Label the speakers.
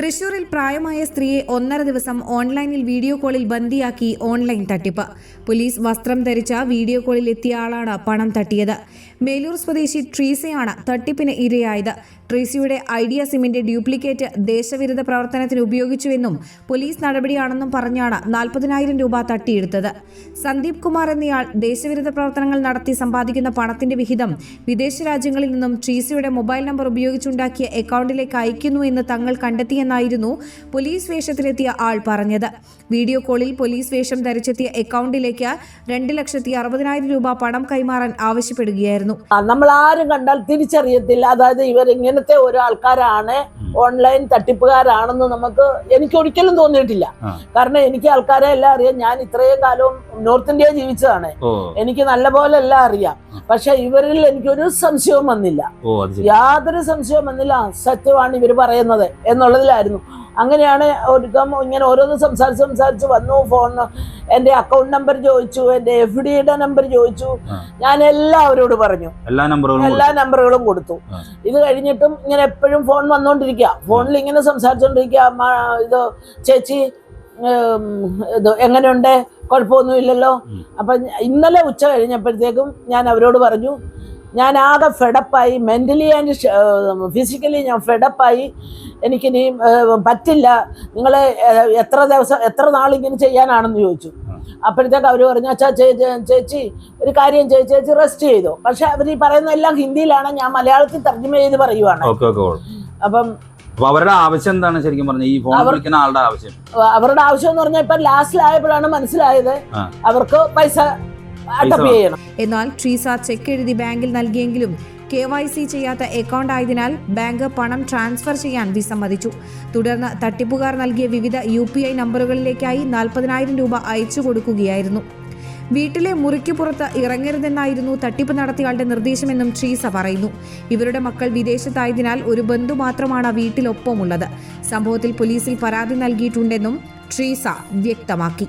Speaker 1: തൃശൂരിൽ പ്രായമായ സ്ത്രീയെ ഒന്നര ദിവസം ഓൺലൈനിൽ വീഡിയോ കോളിൽ ബന്ദിയാക്കി ഓൺലൈൻ തട്ടിപ്പ്. പോലീസ് വസ്ത്രം ധരിച്ച വീഡിയോ കോളിൽ എത്തിയ ആളാണ് പണം തട്ടിയത്. മേലൂർ സ്വദേശി ട്രീസയാണ് തട്ടിപ്പിന് ഇരയായത്. ട്രീസിയുടെ ഐഡിയ സിമിന്റെ ഡ്യൂപ്ലിക്കേറ്റ് ദേശവിരുദ്ധ പ്രവർത്തനത്തിന് ഉപയോഗിച്ചുവെന്നും പോലീസ് നടപടിയാണെന്നും പറഞ്ഞാണ് നാൽപ്പതിനായിരം രൂപ തട്ടിയെടുത്തത്. സന്ദീപ് കുമാർ എന്നയാൾ ദേശവിരുദ്ധ പ്രവർത്തനങ്ങൾ നടത്തി സമ്പാദിക്കുന്ന പണത്തിന്റെ വിഹിതം വിദേശ രാജ്യങ്ങളിൽ നിന്നും ട്രീസിയുടെ മൊബൈൽ നമ്പർ ഉപയോഗിച്ചുണ്ടാക്കിയ അക്കൗണ്ടിലേക്ക് അയക്കുന്നു എന്ന് തങ്ങൾ കണ്ടെത്തിയെന്നായിരുന്നു പോലീസ് വേഷത്തിലെത്തിയ ആൾ പറഞ്ഞത്. വീഡിയോ കോളിൽ പോലീസ് വേഷം ധരിച്ചെത്തിയ അക്കൗണ്ടിലേക്ക് രണ്ട് ലക്ഷത്തി അറുപതിനായിരം രൂപ പണം കൈമാറാൻ ആവശ്യപ്പെടുകയായിരുന്നു.
Speaker 2: ആ, നമ്മൾ ആരും കണ്ടാൽ തിരിച്ചറിയത്തില്ല. അതായത് ഇവർ ഇങ്ങനത്തെ ഒരു ആൾക്കാരാണ് ഓൺലൈൻ തട്ടിപ്പുകാരാണെന്ന് നമുക്ക് എനിക്ക് ഒരിക്കലും തോന്നിയിട്ടില്ല. കാരണം എനിക്ക് ആൾക്കാരെ എല്ലാം അറിയാം. ഞാൻ ഇത്രയും കാലവും നോർത്ത് ഇന്ത്യ ജീവിച്ചതാണ്. എനിക്ക് നല്ല പോലെ എല്ലാം അറിയാം. പക്ഷെ ഇവരിൽ എനിക്കൊരു സംശയവും വന്നില്ല. യാതൊരു സംശയവും വന്നില്ല. സത്യമാണ് ഇവർ പറയുന്നത് എന്നുള്ളതിലായിരുന്നു. അങ്ങനെയാണ് ഒരുക്കം ഇങ്ങനെ ഓരോന്ന് സംസാരിച്ച് സംസാരിച്ച് വന്നു ഫോൺ എന്റെ അക്കൗണ്ട് നമ്പർ ചോദിച്ചു എന്റെ എഫ് ഡിയുടെ നമ്പർ ചോദിച്ചു. ഞാൻ എല്ലാവരോട് പറഞ്ഞു.
Speaker 3: എല്ലാ നമ്പറുകളും
Speaker 2: എല്ലാ നമ്പറുകളും കൊടുത്തു. ഇത് കഴിഞ്ഞിട്ടും ഇങ്ങനെ എപ്പോഴും ഫോൺ വന്നുകൊണ്ടിരിക്കുക ഫോണിൽ ഇങ്ങനെ സംസാരിച്ചുകൊണ്ടിരിക്കുക "അമ്മ, ഇത് ചേച്ചി ഇത് എങ്ങനെയുണ്ട്? കുഴപ്പമൊന്നുമില്ലല്ലോ. അപ്പം ഇന്നലെ ഉച്ച കഴിഞ്ഞപ്പോഴത്തേക്കും ഞാൻ അവരോട് പറഞ്ഞു ഞാൻ ആകെ ഫെഡപ്പായി മെന്റലി ആൻഡ് ഫിസിക്കലി ഞാൻ ഫെഡപ്പായി എനിക്കിനി പറ്റില്ല. നിങ്ങൾ എത്ര ദിവസം എത്ര നാൾ ഇങ്ങനെ ചെയ്യാനാണെന്ന് ചോദിച്ചു. അപ്പോഴത്തേക്ക് അവർ പറഞ്ഞു അച്ഛാ ചേച്ചി ഒരു കാര്യം ചേച്ചി ചേച്ചി റെസ്റ്റ് ചെയ്തു. പക്ഷെ അവർ ഈ പറയുന്ന എല്ലാം ഹിന്ദിയിലാണ്. ഞാൻ മലയാളത്തിൽ തർജമ ചെയ്ത് പറയുവാണ്. അപ്പം
Speaker 3: അവരുടെ ആവശ്യം എന്താണ് ശരിക്കും പറഞ്ഞ ഈ ഫോൺ വിളിക്കുന്ന ആളുടെ ആവശ്യം.
Speaker 2: അവരുടെ ആവശ്യം എന്ന് പറഞ്ഞാൽ ഇപ്പൊ ലാസ്റ്റിലായപ്പോഴാണ് മനസ്സിലായത്. അവർക്ക് പൈസ
Speaker 1: എന്നാൽ ട്രീസ ചെക്ക് എഴുതി ബാങ്കിൽ നൽകിയെങ്കിലും കെ വൈ സി ചെയ്യാത്ത അക്കൗണ്ട് ആയതിനാൽ ബാങ്ക് പണം ട്രാൻസ്ഫർ ചെയ്യാൻ വിസമ്മതിച്ചു. തുടർന്ന് തട്ടിപ്പുകാർ നൽകിയ വിവിധ യു പി ഐ നമ്പറുകളിലേക്കായി നാൽപ്പതിനായിരം രൂപ അയച്ചു കൊടുക്കുകയായിരുന്നു. വീട്ടിലെ മുറിക്ക് പുറത്ത് ഇറങ്ങരുതെന്നായിരുന്നു തട്ടിപ്പ് നടത്തിയാളുടെ നിർദ്ദേശമെന്നും ട്രീസ പറയുന്നു. ഇവരുടെ മക്കൾ വിദേശത്തായതിനാൽ ഒരു ബന്ധു മാത്രമാണ് വീട്ടിലൊപ്പമുള്ളത്. സംഭവത്തിൽ പോലീസിൽ പരാതി നൽകിയിട്ടുണ്ടെന്നും ട്രീസ വ്യക്തമാക്കി.